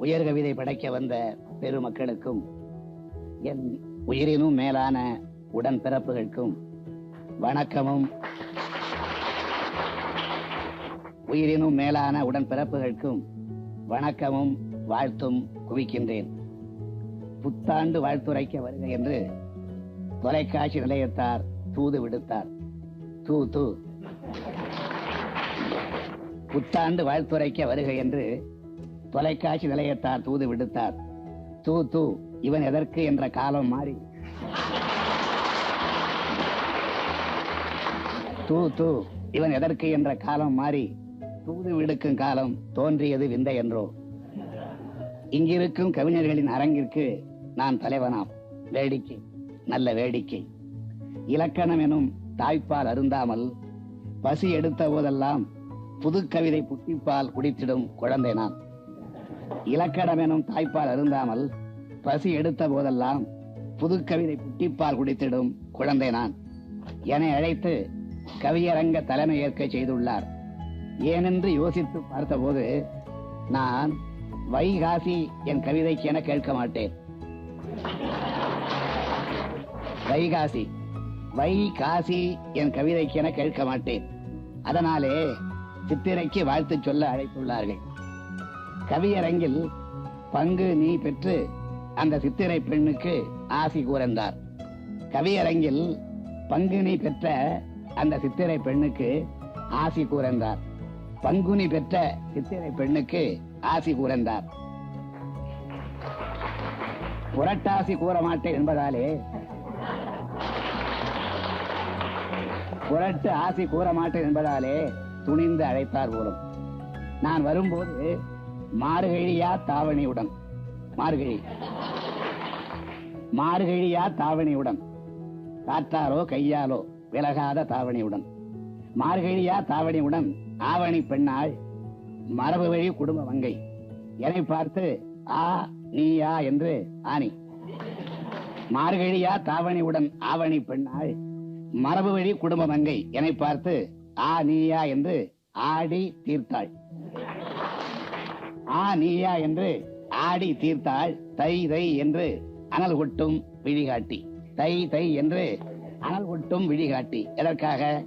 உயர்கவிதை படைக்க வந்த பெருமக்களுக்கும் என் உயிரினும் மேலான உடன்பிறப்புகளுக்கும் வணக்கமும். உயிரினும் மேலான உடன்பிறப்புகளுக்கும் வணக்கமும் வாழ்த்தும் குவிக்கின்றேன். புத்தாண்டு வாழ்த்துரைக்க வருக என்று தொலைக்காட்சி நிலையத்தார் தூது விடுத்தார். தூ தூ. புத்தாண்டு வாழ்த்துரைக்க வருக என்று தொலைக்காட்சி நிலையத்தார் தூது விடுத்தார். தூ தூ இவன் எதற்கு என்ற காலம் மாறி. தூ தூ இவன் எதற்கு என்ற காலம் மாறி தூது விடுக்கும் காலம் தோன்றியது விந்தை என்றோ. இங்கிருக்கும் கவிஞர்களின் அரங்கிற்கு நான் தலைவனாம். வேடிக்கை நல்ல வேடிக்கை. இலக்கணம் எனும் தாய்ப்பால் அருந்தாமல் பசி எடுத்த போதெல்லாம் புது கவிதை புட்டிப்பால் குடித்திடும் குழந்தை நான். இலக்கணம் எனும் தாய்ப்பால் அருந்தாமல் பசி எடுத்த போதெல்லாம் புது கவிதை புட்டிப்பால் குடித்திடும் குழந்தை நான். என்னை அழைத்து கவியரங்க தலைமை ஏற்க செய்துள்ளார். ஏனென்று யோசித்து பார்த்தபோது நான் வைகாசி என் கவிதைக்கு என கேட்க மாட்டேன். வைகாசி வை காசி என் கவிதைக்கு என கேட்க மாட்டேன். அதனாலே சித்திரைக்கு வாழ்த்து சொல்ல அழைத்துள்ளார்கள். கவியரங்கில் பங்கு நீ பெற்று அந்த சித்திரை பெண்ணுக்கு ஆசி கூறந்தார். கவியரங்கில் பங்குனி பெற்ற அந்த சித்திரை பெண்ணுக்கு ஆசி கூறந்தார். பங்குனி பெற்ற சித்திரை பெண்ணுக்கு ஆசி கூறந்தார். புரட்டாசி கூற மாட்டேன் என்பதாலே புரட்டு ஆசி கூற மாட்டேன் என்பதாலே துணிந்து அழைத்தார் போலும். நான் வரும்போது மார்கழியா தாவணியுடன். மார்கழி. மார்கழியா தாவணியுடன். காற்றாலோ கையாலோ விலகாத தாவணியுடன். மார்கழியா தாவணியுடன் ஆவணி பெண்ணாள் மரபு வழி குடும்ப வங்கை என்னை பார்த்து ஆ நீயா என்று ஆணி. மார்கழியா தாவணியுடன் ஆவணி பெண்ணாள் மரபு வழி குடும்ப வங்கை என்னை பார்த்து ஆ நீயா என்று ஆடி தீர்த்தாள். ஆ நீயா என்று ஆடி தீர்த்தாள் தை தை என்று அனல் கொட்டும் விழிகாட்டி. தை தை என்று அனல் கொட்டும் விழிகாட்டி. எதற்காக?